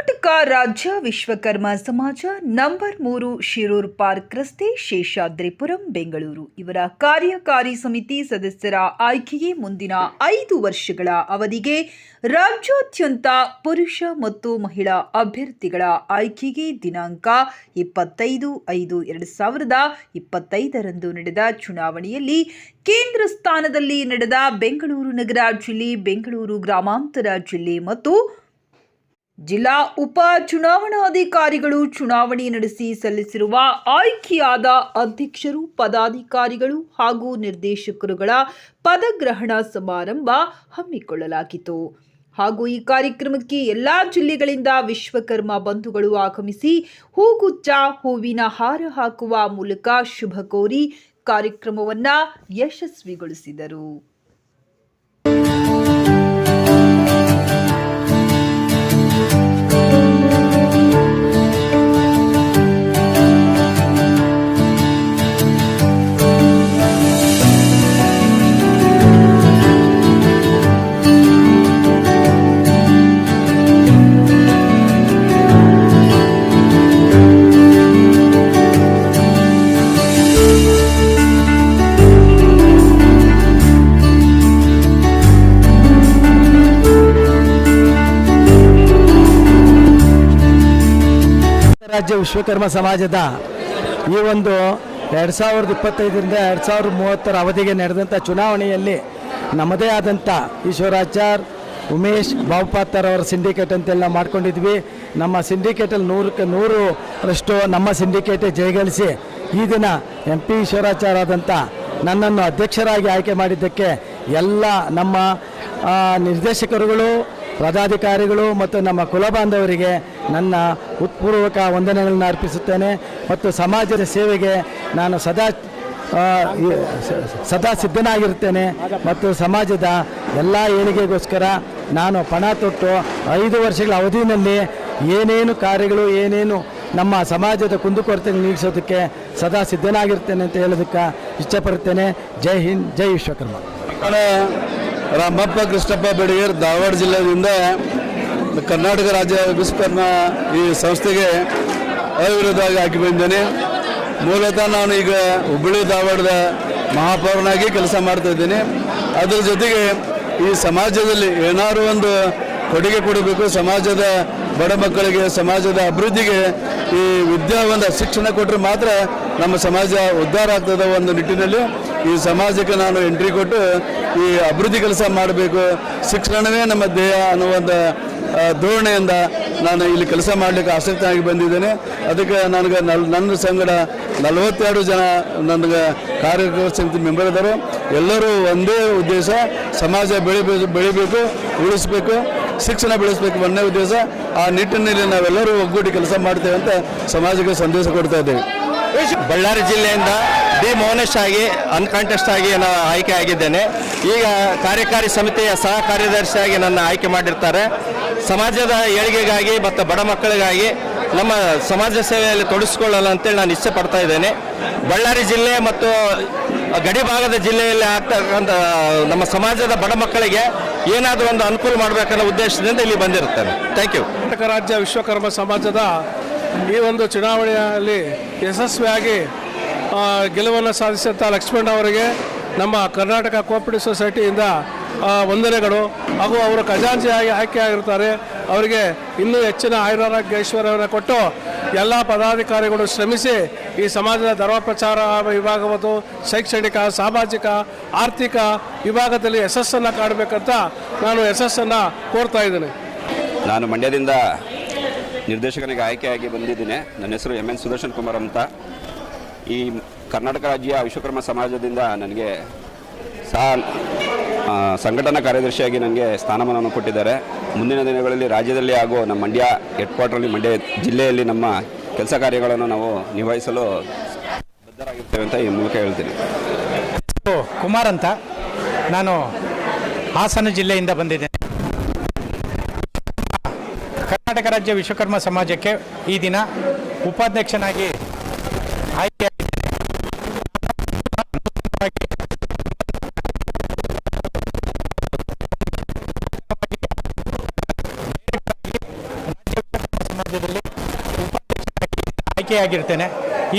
ಕರ್ನಾಟಕ ರಾಜ್ಯ ವಿಶ್ವಕರ್ಮ ಸಮಾಜ ನಂಬರ್ ಮೂರು ಶಿರೂರ್ ಪಾರ್ಕ್ ರಸ್ತೆ ಶೇಷಾದ್ರಿಪುರಂ, ಬೆಂಗಳೂರು. ಇವರ ಕಾರ್ಯಕಾರಿ ಸಮಿತಿ ಸದಸ್ಯರ ಆಯ್ಕೆಗೆ ಮುಂದಿನ ಐದು ವರ್ಷಗಳ ಅವಧಿಗೆ ರಾಜ್ಯಾದ್ಯಂತ ಪುರುಷ ಮತ್ತು ಮಹಿಳಾ ಅಭ್ಯರ್ಥಿಗಳ ಆಯ್ಕೆಗೆ ದಿನಾಂಕ ಇಪ್ಪತ್ತೈದು ಐದು ಎರಡು ಸಾವಿರದ ಇಪ್ಪತ್ತೈದರಂದು ನಡೆದ ಚುನಾವಣೆಯಲ್ಲಿ ಕೇಂದ್ರ ಸ್ಥಾನದಲ್ಲಿ ನಡೆದ ಬೆಂಗಳೂರು ನಗರ ಜಿಲ್ಲೆ, ಬೆಂಗಳೂರು ಗ್ರಾಮಾಂತರ ಜಿಲ್ಲೆ ಮತ್ತು ಜಿಲ್ಲಾ ಉಪ ಚುನಾವಣಾಧಿಕಾರಿಗಳು ಚುನಾವಣೆ ನಡೆಸಿ ಸಲ್ಲಿಸಿರುವ ಆಯ್ಕೆಯಾದ ಅಧ್ಯಕ್ಷರು, ಪದಾಧಿಕಾರಿಗಳು ಹಾಗೂ ನಿರ್ದೇಶಕರುಗಳ ಪದಗ್ರಹಣ ಸಮಾರಂಭ ಹಮ್ಮಿಕೊಳ್ಳಲಾಗಿತ್ತು. ಹಾಗೂ ಈ ಕಾರ್ಯಕ್ರಮಕ್ಕೆ ಎಲ್ಲ ಜಿಲ್ಲೆಗಳಿಂದ ವಿಶ್ವಕರ್ಮ ಬಂಧುಗಳು ಆಗಮಿಸಿ ಹೂಗುಚ್ಚ ಹೂವಿನ ಹಾರ ಹಾಕುವ ಮೂಲಕ ಶುಭ ಕೋರಿ ಕಾರ್ಯಕ್ರಮವನ್ನು ಯಶಸ್ವಿಗೊಳಿಸಿದರು. ರಾಜ್ಯ ವಿಶ್ವಕರ್ಮ ಸಮಾಜದ ಈ ಒಂದು ಎರಡು ಸಾವಿರದ ಇಪ್ಪತ್ತೈದರಿಂದ ಎರಡು ಸಾವಿರದ ಮೂವತ್ತರ ಅವಧಿಗೆ ನಡೆದಂಥ ಚುನಾವಣೆಯಲ್ಲಿ ನಮ್ಮದೇ ಆದಂಥ ಈಶ್ವರಾಚಾರ್, ಉಮೇಶ್, ಬಾಬುಪಾತರ್ ಅವರ ಸಿಂಡಿಕೇಟ್ ಅಂತೆಲ್ಲ ನಾವು ಮಾಡ್ಕೊಂಡಿದ್ವಿ. ನಮ್ಮ ಸಿಂಡಿಕೇಟಲ್ಲಿ ನೂರಕ್ಕೆ ನೂರರಷ್ಟು ನಮ್ಮ ಸಿಂಡಿಕೇಟೇ ಜಯಗಳಿಸಿ ಈ ದಿನ ಎಂ ಪಿ ಈಶ್ವರಾಚಾರ್ ಆದಂಥ ನನ್ನನ್ನು ಅಧ್ಯಕ್ಷರಾಗಿ ಆಯ್ಕೆ ಮಾಡಿದ್ದಕ್ಕೆ ಎಲ್ಲ ನಮ್ಮ ನಿರ್ದೇಶಕರುಗಳು ಪದಾಧಿಕಾರಿಗಳು ಮತ್ತು ನಮ್ಮ ಕುಲಬಾಂಧವರಿಗೆ ನನ್ನ ಉತ್ಪೂರ್ವಕ ವಂದನೆಗಳನ್ನು ಅರ್ಪಿಸುತ್ತೇನೆ. ಮತ್ತು ಸಮಾಜದ ಸೇವೆಗೆ ನಾನು ಸದಾ ಸದಾ ಸಿದ್ಧನಾಗಿರುತ್ತೇನೆ. ಮತ್ತು ಸಮಾಜದ ಎಲ್ಲ ಏಳಿಗೆಗೋಸ್ಕರ ನಾನು ಪಣ ತೊಟ್ಟು ಐದು ವರ್ಷಗಳ ಅವಧಿಯಲ್ಲಿ ಏನೇನು ಕಾರ್ಯಗಳು, ಏನೇನು ನಮ್ಮ ಸಮಾಜದ ಕುಂದುಕೊರತೆ ನೀಗಿಸೋದಕ್ಕೆ ಸದಾ ಸಿದ್ಧನಾಗಿರ್ತೇನೆ ಅಂತ ಹೇಳೋದಕ್ಕೆ ಇಷ್ಟಪಡ್ತೇನೆ ಜೈ ಹಿಂದ್, ಜೈ ವಿಶ್ವಕರ್ಮ. ರಾಮಪ್ಪ, ಕೃಷ್ಣಪ್ಪ, ಬೆಡಗೇರ್, ಧಾರವಾಡ ಜಿಲ್ಲೆಯಿಂದ ಕರ್ನಾಟಕ ರಾಜ್ಯ ವಿಶ್ವಕರ್ಮ ಈ ಸಂಸ್ಥೆಗೆ ಅವಿರೋಧವಾಗಿ ಹಾಕಿ ಬಂದಿದ್ದೇನೆ. ಮೂಲತಃ ನಾನು ಈಗ ಹುಬ್ಬಳ್ಳಿ, ಧಾರವಾಡದ ಮಹಾಪೌರನಾಗಿ ಕೆಲಸ ಮಾಡ್ತಾ ಇದ್ದೀನಿ. ಅದರ ಜೊತೆಗೆ ಈ ಸಮಾಜದಲ್ಲಿ ಏನಾದರೂ ಒಂದು ಕೊಡುಗೆ ಕೊಡಬೇಕು. ಸಮಾಜದ ಬಡ ಮಕ್ಕಳಿಗೆ, ಸಮಾಜದ ಅಭಿವೃದ್ಧಿಗೆ ಈ ವಿದ್ಯಾವಂತ ಶಿಕ್ಷಣ ಕೊಟ್ಟರೆ ಮಾತ್ರ ನಮ್ಮ ಸಮಾಜ ಉದ್ಧಾರ ಆಗ್ತದೆ ಒಂದು ನಿಟ್ಟಿನಲ್ಲಿ. ಈ ಸಮಾಜಕ್ಕೆ ನಾನು ಎಂಟ್ರಿ ಕೊಟ್ಟು ಈ ಅಭಿವೃದ್ಧಿ ಕೆಲಸ ಮಾಡಬೇಕು. ಶಿಕ್ಷಣವೇ ನಮ್ಮ ಧ್ಯೇಯ ಅನ್ನೋ ಒಂದು ಧೋರಣೆಯಿಂದ ನಾನು ಇಲ್ಲಿ ಕೆಲಸ ಮಾಡಲಿಕ್ಕೆ ಆಸಕ್ತಿಯಾಗಿ ಬಂದಿದ್ದೇನೆ. ಅದಕ್ಕೆ ನನಗೆ ನಲ್, ನನ್ನ ಸಂಗಡ ನಲವತ್ತೆರಡು ಜನ ನನಗೆ ಕಾರ್ಯಕರ್ತ ಸಮಿತಿ ಮೆಂಬರ್ ಇದ್ದಾರೆ. ಎಲ್ಲರೂ ಒಂದೇ ಉದ್ದೇಶ, ಸಮಾಜ ಬೆಳಿಬೇಕು ಬೆಳಿಬೇಕು, ಉಳಿಸ್ಬೇಕು. ಶಿಕ್ಷಣ ಬೆಳೆಸಬೇಕು ಒಂದೇ ಉದ್ದೇಶ, ಆ ನಿಟ್ಟಿನಲ್ಲಿ ನಾವೆಲ್ಲರೂ ಒಗ್ಗೂಡಿ ಕೆಲಸ ಮಾಡ್ತೇವೆ ಅಂತ ಸಮಾಜಕ್ಕೆ ಸಂದೇಶ ಕೊಡ್ತಾ ಇದ್ದೇವೆ. ಬಳ್ಳಾರಿ ಜಿಲ್ಲೆಯಿಂದ ಡಿ ಮೋನೇಶ್ ಆಗಿ ಅನ್ಕಾಂಟೆಸ್ಟ್ ಆಗಿ ನಾನು ಆಯ್ಕೆ ಆಗಿದ್ದೇನೆ. ಈಗ ಕಾರ್ಯಕಾರಿ ಸಮಿತಿಯ ಸಹ ಕಾರ್ಯದರ್ಶಿಯಾಗಿ ನನ್ನ ಆಯ್ಕೆ ಮಾಡಿರ್ತಾರೆ. ಸಮಾಜದ ಏಳಿಗೆಗಾಗಿ ಮತ್ತು ಬಡ ಮಕ್ಕಳಿಗಾಗಿ ನಮ್ಮ ಸಮಾಜ ಸೇವೆಯಲ್ಲಿ ತೊಡಗಿಸ್ಕೊಳ್ಳಲ್ಲ ಅಂತೇಳಿ ನಾನು ಇಚ್ಛೆ ಇದ್ದೇನೆ. ಬಳ್ಳಾರಿ ಜಿಲ್ಲೆ ಮತ್ತು ಗಡಿ ಭಾಗದ ಜಿಲ್ಲೆಯಲ್ಲಿ ಆಗ್ತಕ್ಕಂಥ ನಮ್ಮ ಸಮಾಜದ ಬಡ ಮಕ್ಕಳಿಗೆ ಏನಾದರೂ ಒಂದು ಅನುಕೂಲ ಮಾಡಬೇಕನ್ನೋ ಉದ್ದೇಶದಿಂದ ಇಲ್ಲಿ ಬಂದಿರುತ್ತೇನೆ. ಥ್ಯಾಂಕ್ ಯು ಕರ್ನಾಟಕ ರಾಜ್ಯ ವಿಶ್ವಕರ್ಮ ಸಮಾಜದ ಈ ಒಂದು ಚುನಾವಣೆಯಲ್ಲಿ ಯಶಸ್ವಿಯಾಗಿ ಗೆಲುವನ್ನು ಸಾಧಿಸಿದಂಥ ಲಕ್ಷ್ಮಣ್ ಅವರಿಗೆ ನಮ್ಮ ಕರ್ನಾಟಕ ಕೋಆಪರೇಟಿವ್ ಸೊಸೈಟಿಯಿಂದ ವಂದನೆಗಳು. ಹಾಗೂ ಅವರು ಖಜಾಂಚಿಯಾಗಿ ಆಯ್ಕೆಯಾಗಿರ್ತಾರೆ ಅವರಿಗೆ ಇನ್ನೂ ಹೆಚ್ಚಿನ ಆಯುರಾರೋಗ್ಯ ಐಶ್ವರ್ಯವನ್ನು ಕೊಟ್ಟು ಎಲ್ಲ ಪದಾಧಿಕಾರಿಗಳು ಶ್ರಮಿಸಿ ಈ ಸಮಾಜದ ಧರ್ಮ ಪ್ರಚಾರ ಶೈಕ್ಷಣಿಕ, ಸಾಮಾಜಿಕ, ಆರ್ಥಿಕ ವಿಭಾಗದಲ್ಲಿ ಯಶಸ್ಸನ್ನು ಕಾಣಬೇಕಂತ ನಾನು ಯಶಸ್ಸನ್ನು ಕೋರ್ತಾ ಇದ್ದೇನೆ. ನಾನು ಮಂಡ್ಯದಿಂದ ನಿರ್ದೇಶಕನಿಗೆ ಆಯ್ಕೆಯಾಗಿ ಬಂದಿದ್ದೇನೆ. ನನ್ನ ಹೆಸರು ಎಂ ಎನ್ ಸುದರ್ಶನ್ ಕುಮಾರ್ ಅಂತ. ಈ ಕರ್ನಾಟಕ ರಾಜ್ಯ ವಿಶ್ವಕರ್ಮ ಸಮಾಜದಿಂದ ನನಗೆ ಸಹ ಸಂಘಟನಾ ಕಾರ್ಯದರ್ಶಿಯಾಗಿ ನನಗೆ ಸ್ಥಾನಮಾನವನ್ನು ಕೊಟ್ಟಿದ್ದಾರೆ. ಮುಂದಿನ ದಿನಗಳಲ್ಲಿ ರಾಜ್ಯದಲ್ಲಿ ಹಾಗೂ ನಮ್ಮ ಮಂಡ್ಯ ಹೆಡ್ ಕ್ವಾರ್ಟರ್ಲಿ ಮಂಡ್ಯ ಜಿಲ್ಲೆಯಲ್ಲಿ ನಮ್ಮ ಕೆಲಸ ಕಾರ್ಯಗಳನ್ನು ನಾವು ನಿಭಾಯಿಸಲು ಬದ್ಧರಾಗಿರ್ತೇವೆ ಅಂತ ಈ ಮೂಲಕ ಹೇಳ್ತೀನಿ. ಕುಮಾರ್ ಅಂತ. ನಾನು ಹಾಸನ ಜಿಲ್ಲೆಯಿಂದ ಬಂದಿದ್ದೇನೆ. ಕರ್ನಾಟಕ ರಾಜ್ಯ ವಿಶ್ವಕರ್ಮ ಸಮಾಜಕ್ಕೆ ಈ ದಿನ ಉಪಾಧ್ಯಕ್ಷನಾಗಿ ಆಯ್ಕೆಯಾಗಿರ್ತೇನೆ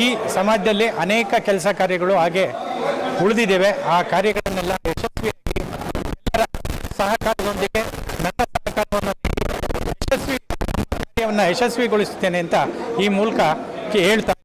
ಈ ಸಮಾಜದಲ್ಲಿ ಅನೇಕ ಕೆಲಸ ಕಾರ್ಯಗಳು ಹಾಗೆ ಉಳಿದಿದ್ದೇವೆ. ಆ ಕಾರ್ಯಗಳನ್ನೆಲ್ಲ ಯಶಸ್ವಿಯಾಗಿ ಎಲ್ಲರ ಸಹಕಾರದೊಂದಿಗೆ ನನ್ನ ಸಹಕಾರವನ್ನು ಯಶಸ್ವಿ ಯಶಸ್ವಿಗೊಳಿಸುತ್ತೇನೆ ಅಂತ ಈ ಮೂಲಕ ಹೇಳ್ತಾ